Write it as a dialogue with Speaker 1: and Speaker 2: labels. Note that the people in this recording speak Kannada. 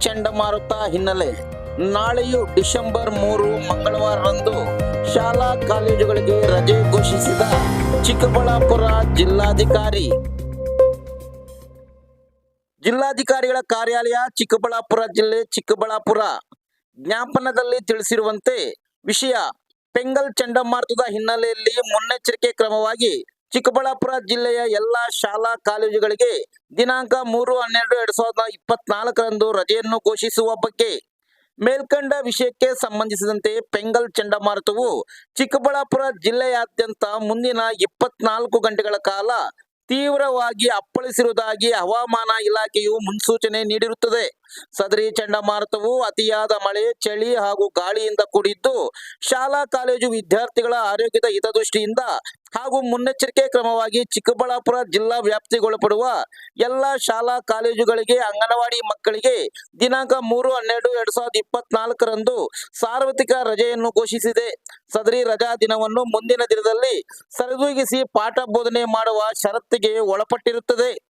Speaker 1: ಚಂಡಮಾರುತ ಹಿನ್ನೆಲೆ ನಾಳೆಯು ಡಿಸೆಂಬರ್ ಮೂರು ಮಂಗಳವಾರರಂದು ಶಾಲಾ ಕಾಲೇಜುಗಳಿಗೆ ರಜೆ ಘೋಷಿಸಿದ ಚಿಕ್ಕಬಳ್ಳಾಪುರ ಜಿಲ್ಲಾಧಿಕಾರಿ. ಜಿಲ್ಲಾಧಿಕಾರಿಗಳ ಕಾರ್ಯಾಲಯ ಚಿಕ್ಕಬಳ್ಳಾಪುರ ಜಿಲ್ಲೆ ಚಿಕ್ಕಬಳ್ಳಾಪುರ. ಜ್ಞಾಪನದಲ್ಲಿ ತಿಳಿಸಿರುವಂತೆ ವಿಷಯ ಪೆಂಗಲ್ ಚಂಡಮಾರುತದ ಹಿನ್ನೆಲೆಯಲ್ಲಿ ಮುನ್ನೆಚ್ಚರಿಕೆ ಕ್ರಮವಾಗಿ ಚಿಕ್ಕಬಳ್ಳಾಪುರ ಜಿಲ್ಲೆಯ ಎಲ್ಲಾ ಶಾಲಾ ಕಾಲೇಜುಗಳಿಗೆ ದಿನಾಂಕ ಮೂರು ಹನ್ನೆರಡು ಎರಡ್ ಸಾವಿರದ ಇಪ್ಪತ್ನಾಲ್ಕರಂದು ರಜೆಯನ್ನು ಘೋಷಿಸುವ ಬಗ್ಗೆ ಮೇಲ್ಕಂಡ ವಿಷಯಕ್ಕೆ ಸಂಬಂಧಿಸಿದಂತೆ ಪೆಂಗಲ್ ಚಂಡಮಾರುತವು ಚಿಕ್ಕಬಳ್ಳಾಪುರ ಜಿಲ್ಲೆಯಾದ್ಯಂತ ಮುಂದಿನ ಇಪ್ಪತ್ನಾಲ್ಕು ಗಂಟೆಗಳ ಕಾಲ ತೀವ್ರವಾಗಿ ಅಪ್ಪಳಿಸಿರುವುದಾಗಿ ಹವಾಮಾನ ಇಲಾಖೆಯು ಮುನ್ಸೂಚನೆ ನೀಡಿರುತ್ತದೆ. ಸದರಿ ಚಂಡಮಾರುತವು ಅತಿಯಾದ ಮಳೆ, ಚಳಿ ಹಾಗೂ ಗಾಳಿಯಿಂದ ಕೂಡಿದ್ದು. ಶಾಲಾ, ಕಾಲೇಜು ವಿದ್ಯಾರ್ಥಿಗಳ ಆರೋಗ್ಯದ ಹಿತದೃಷ್ಟಿಯಿಂದ ಹಾಗೂ ಮುನ್ನೆಚ್ಚರಿಕೆ ಕ್ರಮವಾಗಿ ಚಿಕ್ಕಬಳ್ಳಾಪುರ ಜಿಲ್ಲಾ ವ್ಯಾಪ್ತಿಗೊಳಪಡುವ ಎಲ್ಲಾ ಶಾಲಾ, ಕಾಲೇಜುಗಳಿಗೆ, ಅಂಗನವಾಡಿ ಮಕ್ಕಳಿಗೆ ದಿನಾಂಕ ಮೂರು, ಹನ್ನೆರಡು, ಎರಡ್ ಸಾವಿರದ ಇಪ್ಪತ್ನಾಲ್ಕರಂದು ಸಾರ್ವತ್ರಿಕ ರಜೆಯನ್ನು ಘೋಷಿಸಿದೆ. ಸದರಿ ರಜಾ ದಿನವನ್ನು ಮುಂದಿನ ದಿನದಲ್ಲಿ ಸರಿದೂಗಿಸಿ ಪಾಠ ಬೋಧನೆ ಮಾಡುವ ಷರತ್ತಿಗೆ ಒಳಪಟ್ಟಿರುತ್ತದೆ.